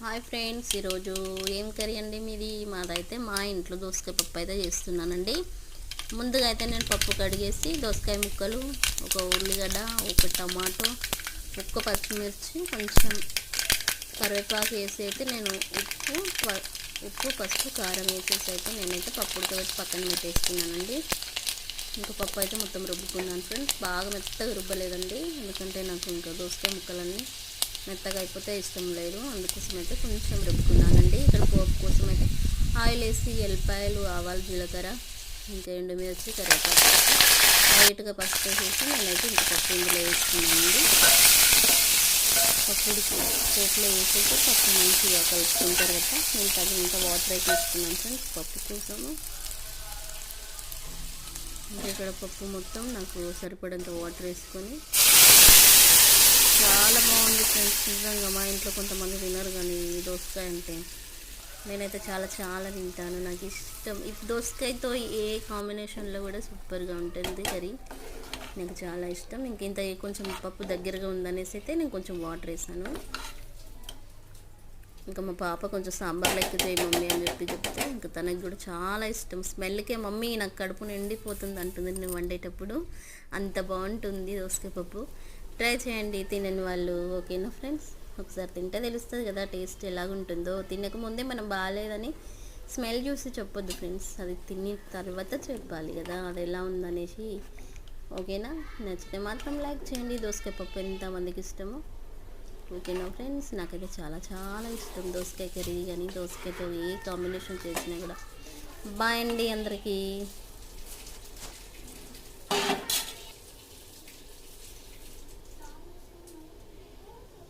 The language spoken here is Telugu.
హాయ్ ఫ్రెండ్స్ ఈరోజు ఏం కర్రీ అండి మీది? మాదైతే మా ఇంట్లో దోసకాయ పప్పు అయితే చేస్తున్నానండి. ముందుగా అయితే నేను పప్పు కడిగేసి దోసకాయ ముక్కలు ఒక ఉల్లిగడ్డ ఒక టమాటో ఒక్క పచ్చిమిర్చి కొంచెం కరివేపాకు వేసి అయితే నేను ఉప్పు ప- ఉప్పు పసుపు కారం వేసేసి అయితే నేనైతే పప్పు ఉడకబెట్టి పక్కన పెట్టేసుకున్నానండి ఇంకా పప్పు అయితే మొత్తం రుబ్బుకున్నాను ఫ్రెండ్స్. బాగా మెత్తగా రుబ్బలేదండి. ఎందుకంటే నాకు ఇంకా దోసకాయ ముక్కలన్నీ మెత్తగా అయిపోతే ఇష్టం లేదు. అందుకోసం అయితే కొంచెం రుబ్బుకున్నానండి. ఇక్కడ పోపు కోసం అయితే ఆయిల్ వేసి ఎల్లిపాయలు ఆవాలు జీలకర్ర ఇంకా ఎండుమిర్చి కరివేపాకు వేసి లైట్గా పసుపు వేసేసి నేనైతే ఇంకా పప్పు ఇందులో వేసుకున్నానండి. పప్పు చేతిలో వేసేసి పప్పు మంచిగా కలుపుకున్న తర్వాత నేను తగినంత వాటర్ అయితే వేసుకున్నాను ఫ్రెండ్స్. పప్పు కోసము. ఇంకా ఇక్కడ పప్పు మొత్తం నాకు సరిపడంత వాటర్ వేసుకొని చాలా బాగుంది ఫ్రెండ్స్. నిజంగా మా ఇంట్లో కొంతమంది తినరు కానీ ఈ దోసకాయ అంటే. నేనైతే చాలా చాలా తింటాను. నాకు ఇష్టం. ఈ దోసకాయతో ఏ కాంబినేషన్లో కూడా సూపర్గా ఉంటుంది కర్రీ. నాకు చాలా ఇష్టం. ఇంక ఇంత కొంచెం పప్పు దగ్గరగా ఉందనేసి అయితే నేను కొంచెం వాటర్ వేసాను. ఇంకా మా పాప కొంచెం సాంబార్ లెక్క చేయి మమ్మీ అని చెప్పి చెప్తే ఇంకా తనకి కూడా చాలా ఇష్టం. స్మెల్కే మమ్మీ నాకు కడుపు నిండిపోతుంది అంటుంది. నేను వండేటప్పుడు అంత బాగుంటుంది దోసకాయ పప్పు. ట్రై చేయండి తినని వాళ్ళు ఓకేనా ఫ్రెండ్స్? ఒకసారి తింటే తెలుస్తుంది కదా టేస్ట్ ఎలాగుంటుందో. తినకముందే మనం బాగాలేదని స్మెల్ చూసి చెప్పొద్దు ఫ్రెండ్స్. అది తిని తర్వాత చెప్పాలి కదా అది ఎలా ఉందనేసి. ఓకేనా? నచ్చితే మాత్రం లైక్ చేయండి. దోసకాయ పప్పు ఎంతమందికి ఇష్టమో. ఓకేనా ఫ్రెండ్స్? నాకైతే చాలా చాలా ఇష్టం దోసకాయ కర్రీ కానీ దోసకాయతో ఏ కాంబినేషన్ చేసినా కూడా. బాయ్ అండి అందరికీ.